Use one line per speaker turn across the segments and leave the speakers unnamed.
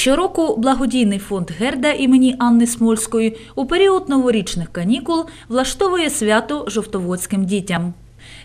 Щороку благодійний фонд Герда імені Анни Смольської у період новорічних канікул влаштовує свято жовтоводським дітям.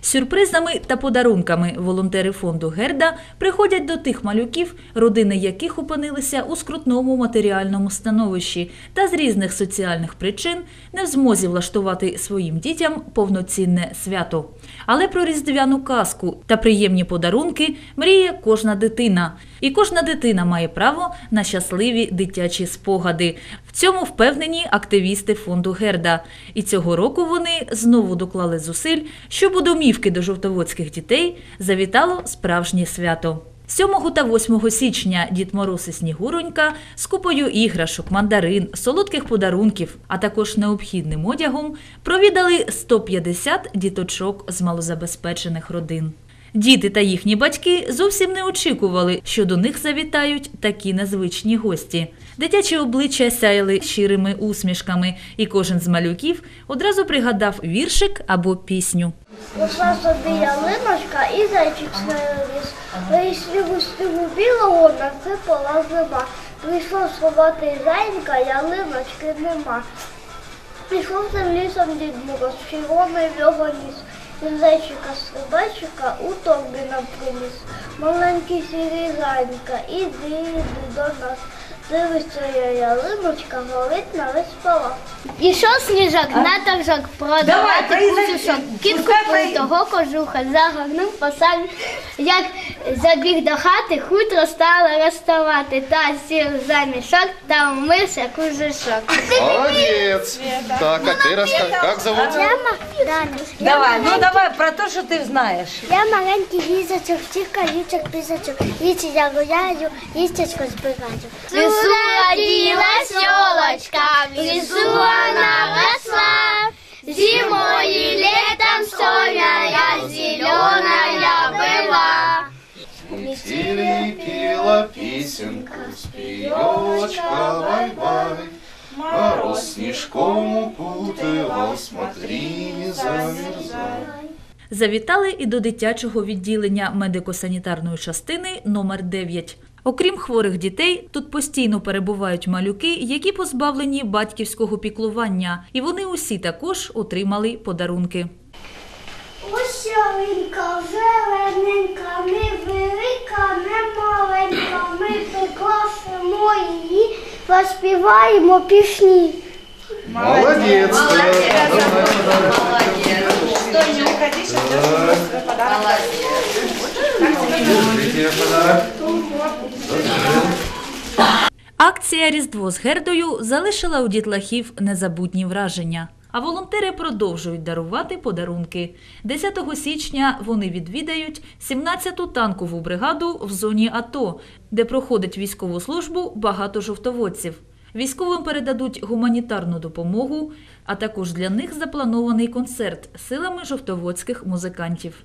Сюрпризами та подарунками волонтери фонду Герда приходять до тих малюків, родини яких опинилися у скрутному матеріальному становищі та з різних соціальних причин не в змозі влаштувати своїм дітям повноцінне свято. Але про різдвяну казку та приємні подарунки мріє кожна дитина. І кожна дитина має право на щасливі дитячі спогади. В цьому впевнені активісти фонду Герда. І цього року вони знову доклали зусиль, щоб у домівки до жовтоводських дітей завітало справжнє свято. 7 та 8 січня Дід Мороз і Снігуронька з купою іграшок, мандарин, солодких подарунків, а також необхідним одягом провідали 150 діточок з малозабезпечених родин. Діти та їхні батьки зовсім не очікували, що до них завітають такі незвичні гості. Дитячі обличчя сяяли щирими усмішками, і кожен з малюків одразу пригадав віршик або пісню.
Росла собі ялиночка і зайчик з нею ліс. При снігу снігу білого насипала зима. Прийшов сховати зайка, ялиночки нема. Пішов цим лісом дід Мороз, червоний в його ніс. Він зайчика стрибайчика у торбі нам приніс. Маленький сірий зайка, іди, іди до нас. Дивиться я ялиночка, горить на весь палац.
Ішов сніжок на торжок продавати
Давай,
кусушок. Кіт
Пускай
того кожуха, загорнув по самі. Як забіг до хати, хутро стало розставати. Та сів за мішок та вмився кужушок.
Молодец. Так, а ты расскажи, как зовут?
Давай, ну давай про то, що ти знаєш.
Я маленький їзачок, тільки лічок пісачок. Лічі я гуляю, їстячко збираю.
В лесу родилась елочка, в лесу она росла. Зимой и летом сонная зеленая была.
Метели пела песенку, спеечка, бай-бай. Мороз снежком укутывал, смотри, не замерзай.
Завітали і до дитячого відділення медико-санітарної частини номер 9 Окрім хворих дітей, тут постійно перебувають малюки, які позбавлені батьківського піклування, і вони усі також отримали подарунки.
Ось ялинка, зелененька, заспіваємо пісні.
Молодец.
Молодець!
Держите подарок.
Акція Різдво з Гердою залишила у дітлахів незабутні враження. А волонтери продовжують дарувати подарунки. 10 січня вони відвідають 17-ту танкову бригаду в зоні АТО, де проходить військову службу багато жовтоводців. Військовим передадуть гуманітарну допомогу, а також для них запланований концерт силами жовтоводських музикантів.